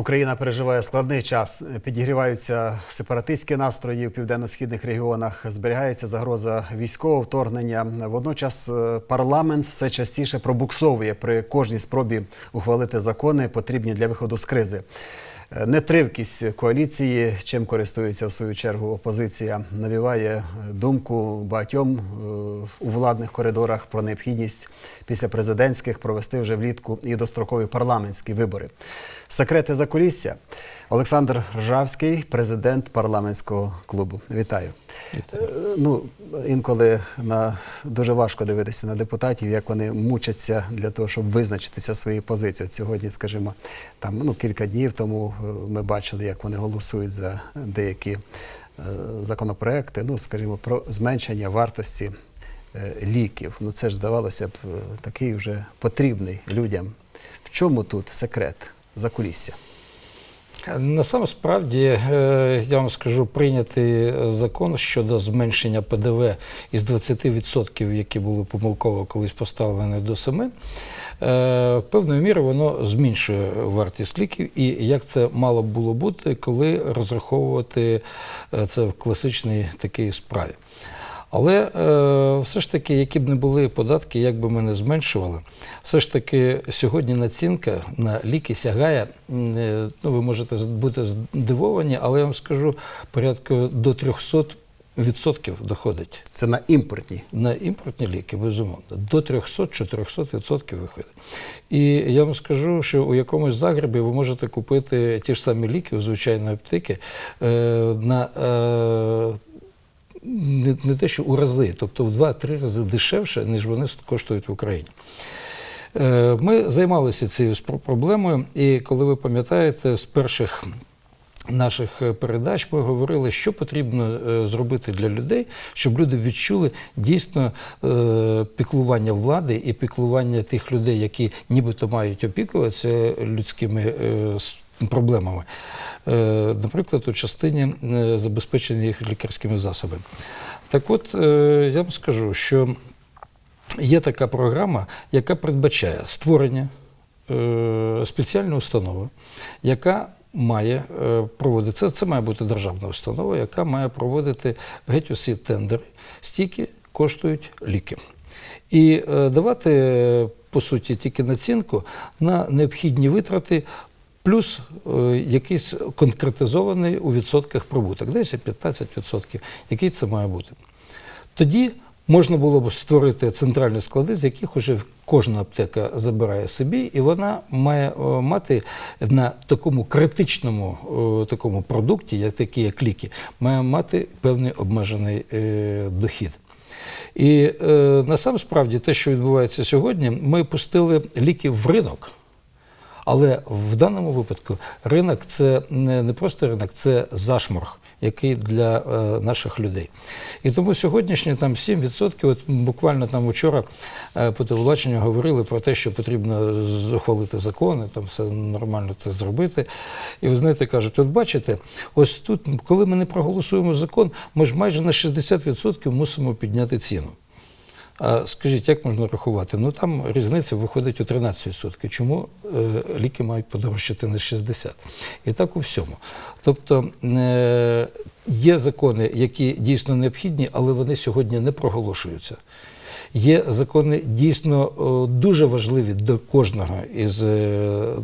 Україна переживає складний час. Підігріваються сепаратистські настрої в південно-східних регіонах. Зберігається загроза військового вторгнення. Водночас е, парламент все частіше пробуксовує при кожній спробі ухвалити закони, потрібні для виходу з кризи. Е, Нетривкість коаліції, чим користується в свою чергу опозиція, навіває думку багатьом е, у владних коридорах про необхідність після президентських провести вже влітку і дострокові парламентські вибори. Секрети закулісся. Олександр Ржавський, президент парламентського клубу. Вітаю. Ну, інколи на дуже важко дивитися на депутатів, як вони мучаться для того, щоб визначитися своєю позицією. Сьогодні, скажімо, там ну кілька днів тому е, ми бачили, як вони голосують за деякі е, законопроекти. Ну, скажімо, про зменшення вартості е, ліків. Ну це ж здавалося б такий вже потрібний людям. В чому тут секрет закулісся? Насамсправді, е, я вам скажу, прийнятий закон щодо зменшення ПДВ із 20%, які були помилково колись поставлені до 7%, е, певною мірою воно зменшує вартість ліків. І як це мало б було бути, коли розраховувати е, це в класичній такій справі. Але е, все ж таки, які б не були податки, як би ми не зменшували, все ж таки сьогодні націнка на ліки сягає, е, ну ви можете бути здивовані, але я вам скажу, порядку до 300 відсотків доходить Це на імпортні. на імпортні ліки, безумовно, до 300-400% відсотків виходить. І я вам скажу, що у якомусь загребі ви можете купити ті ж самі ліки у звичайної аптеки е, на не, не те, що у рази, тобто в 2-3 рази дешевше, ніж вони коштують в Україні. Е, Ми займалися цією проблемою, і коли ви пам'ятаєте, з перших наших е, передач ми говорили, що потрібно е, зробити для людей, щоб люди відчули дійсно піклування влади і піклування тих людей, які нібито мають опікуватися людськими е, с- проблемами. Е, Наприклад, у частині е, забезпечення їх лікарськими засобами. Так от, е, я вам скажу, що Є така програма, яка передбачає створення спеціальної установи, яка має проводити це, це має бути державна установа, яка має проводити геть усі тендери, стільки коштують ліки. І давати, по суті, тільки націнку на необхідні витрати. Плюс е, якийсь конкретизований у відсотках прибуток, 10-15%, який це має бути. Тоді можна було б створити центральні склади, з яких уже кожна аптека забирає собі, і вона має е, мати на такому критичному е, такому продукті, як такі як ліки, має мати певний обмежений дохід. І е, насамсправді те, що відбувається сьогодні, ми пустили ліки в ринок. Але в даному випадку ринок це не, просто ринок, це зашморг, який для е, наших людей. І тому сьогоднішні там 7%, от буквально там вчора е, по телебаченню говорили про те, що потрібно ухвалити закони, там все нормально це зробити. І ви знаєте, кажуть, от бачите, ось тут, коли ми не проголосуємо закон, ми ж майже на 60% мусимо підняти ціну. А скажіть, як можна рахувати? Ну там різниця виходить у 13%. Чому е, ліки мають подорожчати на 60%? І так у всьому. Тобто е, є закони, які дійсно необхідні, але вони сьогодні не проголошуються. Є закони дійсно дуже важливі до кожного із е,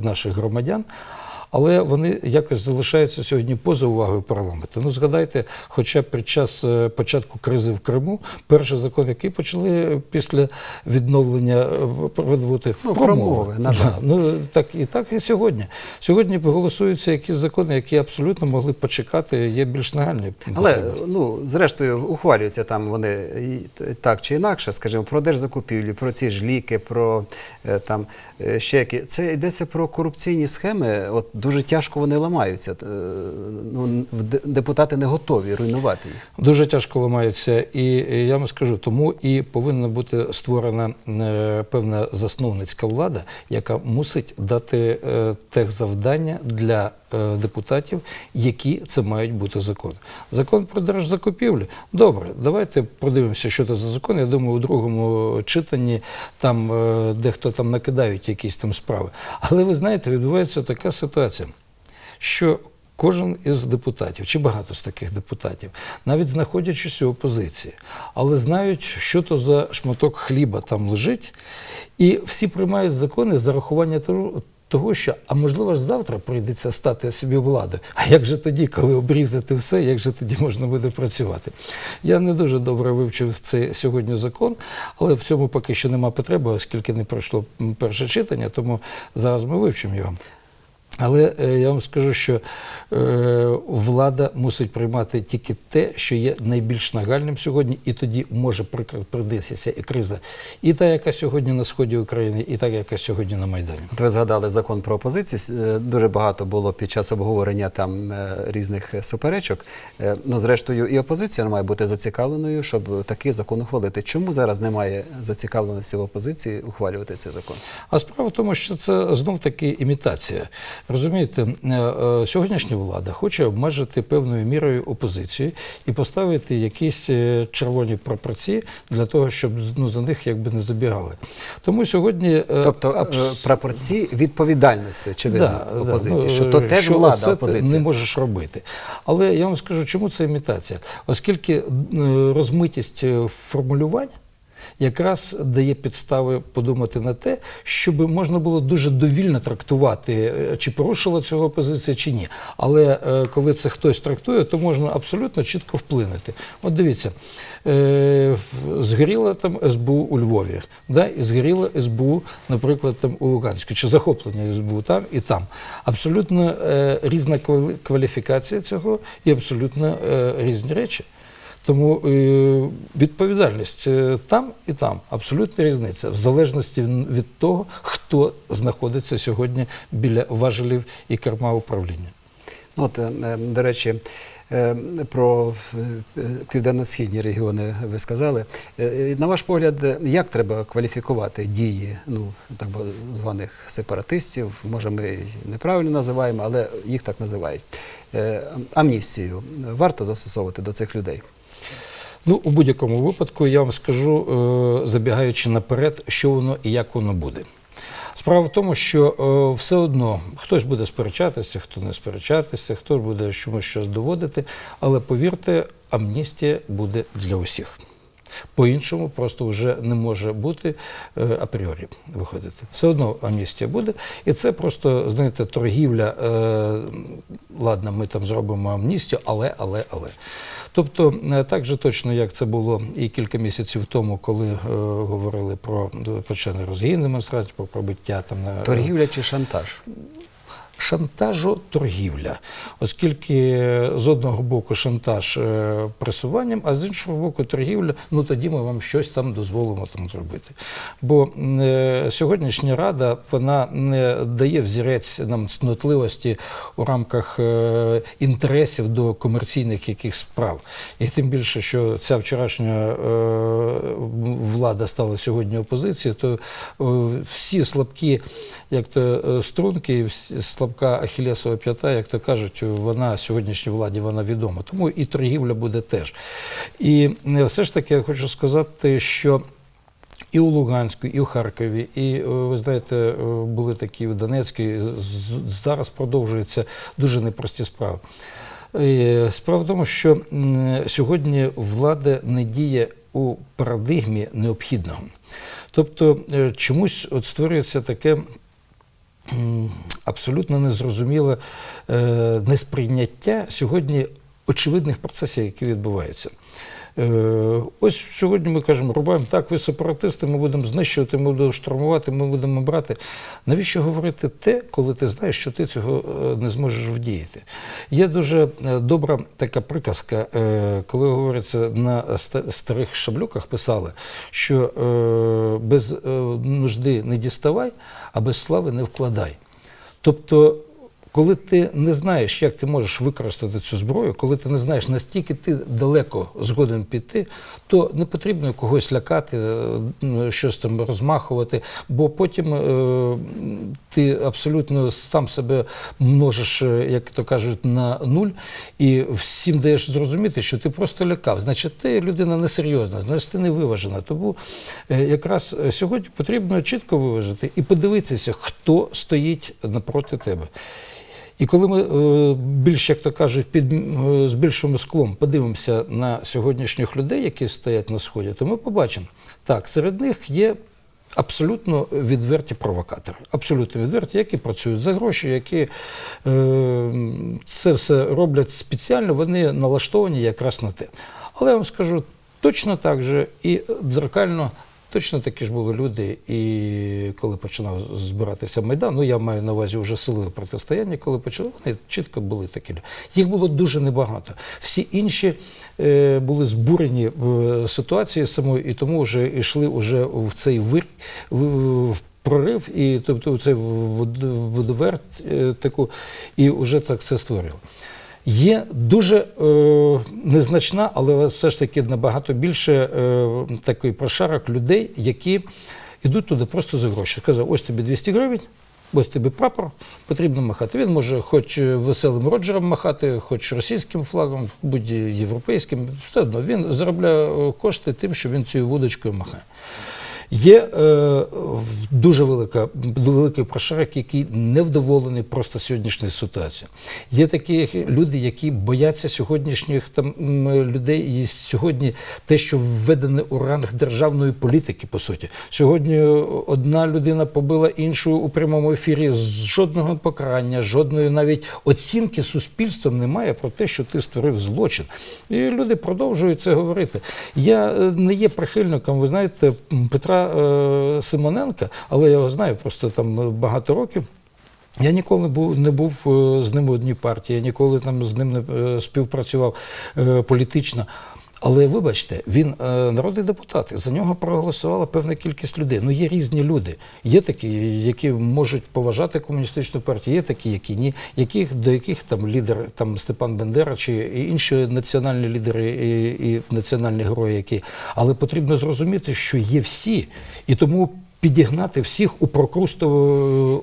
наших громадян. Але вони якось залишаються сьогодні поза увагою парламенту. Ну, згадайте, хоча під час е, початку кризи в Криму, перший закон, який почали після відновлення е, проводити Ну, промови, на жаль. Да, ну так і так і сьогодні. Сьогодні голосуються якісь закони, які абсолютно могли почекати, є більш нагальні. Але ну зрештою ухвалюються там вони і так чи інакше, скажімо, про держзакупівлі, про ці ж ліки, про е, там ще які. Це йдеться про корупційні схеми. От дуже тяжко вони ламаються. Е, Ну депутати не готові руйнувати їх. Дуже тяжко ламаються, і е, я вам скажу, тому і повинна бути створена е, певна засновницька влада, яка мусить дати тех завдання для е, депутатів, які це мають бути закони. Закон про держзакупівлю. Добре, давайте подивимося, що це за закон. Я думаю, у другому читанні там е, дехто там накидають якісь там справи. Але ви знаєте, відбувається така ситуація. що кожен із депутатів, чи багато з таких депутатів, навіть знаходячись у опозиції, але знають, що то за шматок хліба там лежить, і всі приймають закони за рахування того. Що, а можливо ж завтра прийдеться стати собі владою. А як же тоді, коли обрізати все, як же тоді можна буде працювати? Я не дуже добре вивчив цей сьогодні закон, але в цьому поки що нема потреби, оскільки не пройшло перше читання, тому зараз ми вивчимо його. Але е, я вам скажу, що е, влада мусить приймати тільки те, що є найбільш нагальним сьогодні, і тоді може прийдеться і криза, і та, яка сьогодні на сході України, і та, яка сьогодні на Майдані. От ви згадали закон про опозицію. Е, Дуже багато було під час обговорення там різних суперечок. Ну, зрештою, і опозиція має бути зацікавленою, щоб такий закон ухвалити. Чому зараз немає зацікавленості в опозиції ухвалювати цей закон? А справа в тому, що це знов таки імітація. Розумієте, е, е, сьогоднішня влада хоче обмежити певною мірою опозицію і поставити якісь е, червоні прапорці для того, щоб ну, за них якби не забігали. Тому сьогодні Тобто абс- прапорці відповідальності, очевидно, Да, опозиції, да. що Ну, то теж що влада ти опозиція. не можеш робити. Але я вам скажу, чому це імітація? Оскільки розмитість формулювань якраз дає підстави подумати на те, щоб можна було дуже довільно трактувати, е, чи порушила цього опозиція, чи ні. Але е, коли це хтось трактує, то можна абсолютно чітко вплинути. От дивіться, е, згоріла там СБУ у Львові, да, і згоріла СБУ, наприклад, там у Луганську, чи захоплення СБУ там і там. Абсолютно різна кваліфікація цього і абсолютно різні речі. Тому е, відповідальність е, там і там абсолютна різниця, в залежності від того, хто знаходиться сьогодні біля важелів і керма управління. Ну, От, е, до речі, про південно-східні регіони ви сказали. На ваш погляд, як треба кваліфікувати дії ну, так званих сепаратистів? Може, ми неправильно називаємо, але їх так називають. Амністію варто застосовувати до цих людей? Ну, у будь-якому випадку я вам скажу, е, забігаючи наперед, що воно і як воно буде. Справа в тому, що е, все одно хтось буде сперечатися, хто не сперечатися, хто буде чомусь щось доводити, але повірте, амністія буде для усіх. По-іншому просто вже не може бути е, апріорі виходити. Все одно амністія буде. І це просто, знаєте, торгівля. Е, ладно, ми там зробимо амністію, але, але, але. Тобто, е, так же точно, як це було і кілька місяців тому, коли говорили про почали розгін демонстрації, про пробиття там на Торгівля чи шантаж? Шантажу торгівля, оскільки з одного боку шантаж е, пресуванням, а з іншого боку торгівля, ну тоді ми вам щось там дозволимо там зробити. Бо е, сьогоднішня рада вона не дає взірець нам цнотливості у рамках е, інтересів до комерційних яких справ. І тим більше, що ця вчорашня е, влада стала сьогодні опозицією, то е, всі слабкі, як то е, струнки, всі- слабка Ахілесова п'ята, як то кажуть, вона сьогоднішній владі вона відома. Тому і торгівля буде теж. І е, все ж таки я хочу сказати, що. І у Луганську, і у Харкові, і е, ви знаєте, е, були такі в Донецьку. і Зараз продовжуються дуже непрості справи. Справа в тому, що сьогодні влада не діє у парадигмі необхідного. Тобто чомусь от створюється таке абсолютно незрозуміле е, несприйняття сьогодні очевидних процесів, які відбуваються. Е, Ось сьогодні ми кажемо, рубаємо так, ви сепаратисти, ми будемо знищувати, ми будемо штурмувати, ми будемо брати. Навіщо говорити те, коли ти знаєш, що ти цього е, не зможеш вдіяти? Є дуже е, добра така приказка, коли говориться на старих шаблюках, писали, що без нужди не діставай, а без слави не вкладай. Тобто, коли ти не знаєш, як ти можеш використати цю зброю, коли ти не знаєш, настільки ти далеко згоден піти, то не потрібно когось лякати, е, щось там розмахувати, бо потім е, ти абсолютно сам себе множиш, е, як то кажуть, на нуль, і всім даєш зрозуміти, що ти просто лякав. Значить, ти людина несерйозна, значить, ти не виважена. Тому е, якраз сьогодні потрібно чітко виважити і подивитися, хто стоїть напроти тебе. І коли ми е, більш, як то кажуть, під е, з більшим склом подивимося на сьогоднішніх людей, які стоять на сході, то ми побачимо, так, серед них є абсолютно відверті провокатори, абсолютно відверті, які працюють за гроші, які е, це все роблять спеціально, вони налаштовані якраз на те. Але я вам скажу точно так же і дзеркально. Точно такі ж були люди, і коли починав збиратися Майдан, ну я маю на увазі вже силове протистояння, коли почали, вони чітко були такі. Їх було дуже небагато. Всі інші е, були збурені в ситуації самої, і тому вже йшли вже в цей вир, в, прорив, і тобто в цей вод- водоверт е, таку, і вже так це створили. Є дуже е, незначна, але все ж таки набагато більше е, такий прошарок людей, які йдуть туди просто за гроші. Казав, ось тобі 200 гривень, ось тобі прапор, потрібно махати. Він може хоч веселим роджером махати, хоч російським флагом, будь європейським, все одно він заробляє е, кошти тим, що він цією вудочкою махає. Є е, дуже велика, великий прошарок, який невдоволений просто сьогоднішньою ситуацією. Є такі люди, які бояться сьогоднішніх там людей, і сьогодні те, що введене у ранг державної політики, по суті. Сьогодні одна людина побила іншу у прямому ефірі з жодного покарання, жодної навіть оцінки суспільством немає про те, що ти створив злочин. І люди продовжують це говорити. Я е, не є прихильником, ви знаєте, Петра е, Симоненка, але я його знаю просто там е, багато років. Я ніколи не був е, з ним в одній партії, я ніколи там з ним не співпрацював політично. Але вибачте, він е, народний депутат, за нього проголосувала певна кількість людей. Ну є різні люди. Є такі, які можуть поважати комуністичну партію, є такі, які ні, яких до яких там лідер там Степан Бендера чи інші національні лідери і, і національні герої, які але потрібно зрозуміти, що є всі, і тому підігнати всіх у прокрустове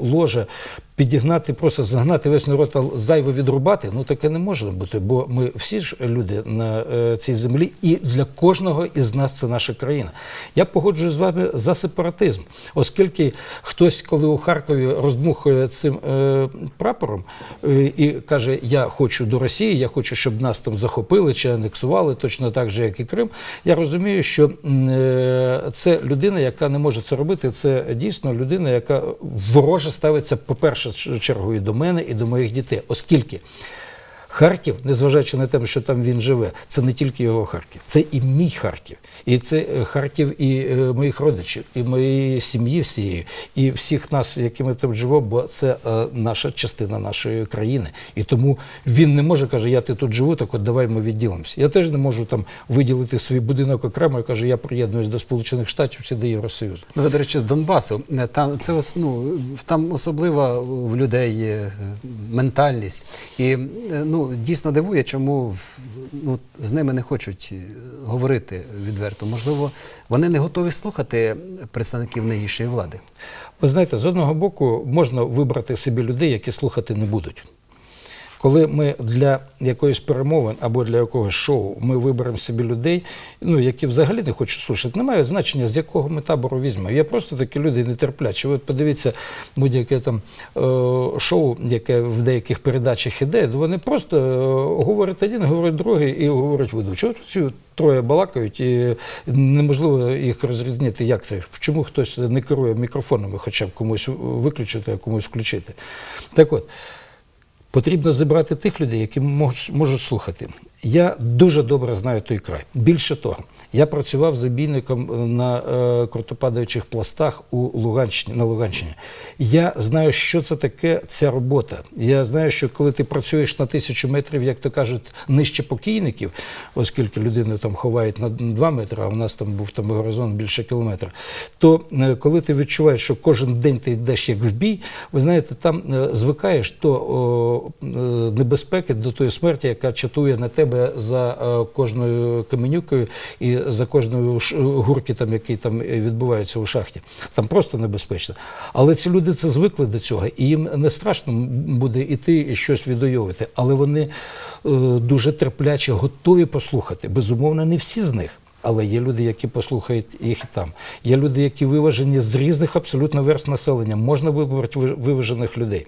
ложе, підігнати, просто загнати весь народ а зайве відрубати, ну таке не може бути, бо ми всі ж люди на е, цій землі, і для кожного із нас це наша країна. Я погоджуюсь з вами за сепаратизм, оскільки хтось, коли у Харкові роздмухує цим е, прапором е, і каже: Я хочу до Росії, я хочу, щоб нас там захопили чи анексували, точно так же, як і Крим. Я розумію, що е, це людина, яка не може це робити. Це дійсно людина, яка вороже ставиться, по-перше, і до мене і до моїх дітей, оскільки. Харків, незважаючи на те, що там він живе, це не тільки його Харків, це і мій Харків, і це е, Харків і е, моїх родичів, і моєї сім'ї всієї, і всіх нас, які ми там живемо, бо це е, наша частина нашої країни. І тому він не може каже, я ти тут живу, так от давай ми відділимося. Я теж не можу там виділити свій будинок окремо і каже, я приєднуюсь до Сполучених Штатів чи до Євросоюзу. Ну, ви, до речі, з Донбасу. Е, Там це ну, там особлива в людей ментальність. І е, дійсно дивує, чому ну, з ними не хочуть е, говорити відверто. Можливо, вони не готові слухати представників нинішньої влади. Ви знаєте, з одного боку можна вибрати собі людей, які слухати не будуть. Коли ми для якоїсь перемовин або для якогось шоу ми виберемо собі людей, ну які взагалі не хочуть слухати, немає значення, з якого ми табору візьмемо. Є просто такі люди нетерплячі. Ви подивіться будь-яке там е, шоу, яке в деяких передачах іде, вони просто е, говорять один, говорять другий і говорять ведучий. Троє балакають, і неможливо їх розрізнити, як це, чому хтось не керує мікрофонами, хоча б комусь виключити, а комусь включити. Так от. Потрібно зібрати тих людей, які мож- можуть слухати. Я дуже добре знаю той край. Більше того, я працював забійником на е, крутопадаючих пластах у Луганщині на Луганщині. Я знаю, що це таке ця робота. Я знаю, що коли ти працюєш на тисячу метрів, як то кажуть, нижче покійників, оскільки людину там ховають на 2 метри, а у нас там був там горизонт більше кілометра, то е, коли ти відчуваєш, що кожен день ти йдеш як в бій, ви знаєте, там е, звикаєш до е, небезпеки, до тої смерті, яка чатує на тебе за е, кожною каменюкою і за кожною гуркітом, який там е, відбувається у шахті. Там просто небезпечно. Але ці люди це звикли до цього, і їм не страшно буде іти і щось відвоювати. Але вони е, дуже терпляче готові послухати. Безумовно, не всі з них. Але є люди, які послухають їх і там. Є люди, які виважені з різних абсолютно верст населення. Можна вибрати виважених людей.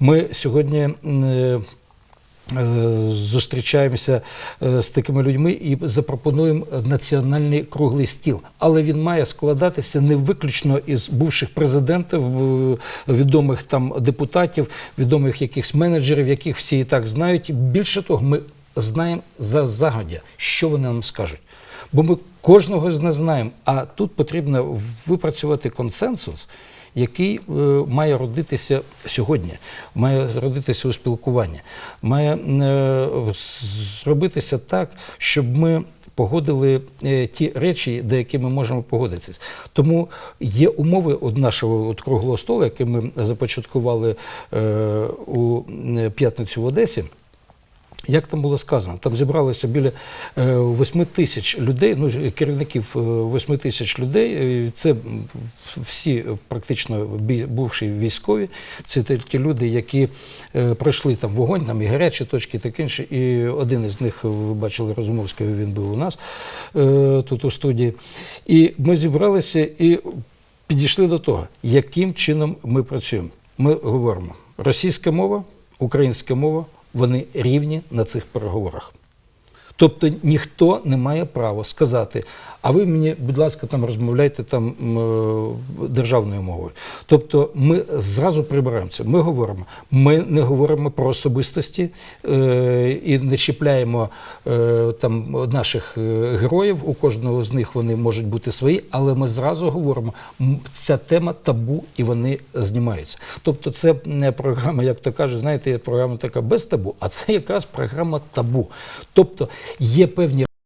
Ми сьогодні. Е, зустрічаємося е, з такими людьми і запропонуємо національний круглий стіл. Але він має складатися не виключно із бувших президентів, е, відомих там депутатів, відомих якихось менеджерів, яких всі і так знають. Більше того, ми знаємо за загодя, що вони нам скажуть. Бо ми кожного з нас знаємо, а тут потрібно випрацювати консенсус який е, має родитися сьогодні, має родитися у спілкуванні, має е, зробитися так, щоб ми погодили е, ті речі, до які ми можемо погодитися. Тому є умови от нашого от круглого столу, який ми започаткували у п'ятницю в Одесі. Як там було сказано, там зібралося біля 8 тисяч людей, ну керівників 8 тисяч людей. е, Це всі е, практично бувші військові. Це ті- люди, які е, пройшли там вогонь, там і гарячі точки, і таке інше. І один із них, ви бачили, Розумовський, він був у нас е, тут у студії. І ми зібралися і підійшли до того, яким чином ми працюємо. Ми говоримо російська мова, українська мова, вони рівні на цих переговорах. Тобто ніхто не має права сказати, а ви мені, будь ласка, там розмовляйте там е, державною мовою. Тобто ми зразу прибираємо це. Ми говоримо, ми не говоримо про особистості е, і не чіпляємо е, там наших е, героїв. У кожного з них вони можуть бути свої, але ми зразу говоримо, ця тема табу і вони знімаються. Тобто, це не програма, як то кажуть, знаєте, програма така без табу, а це якраз програма табу. Тобто є певні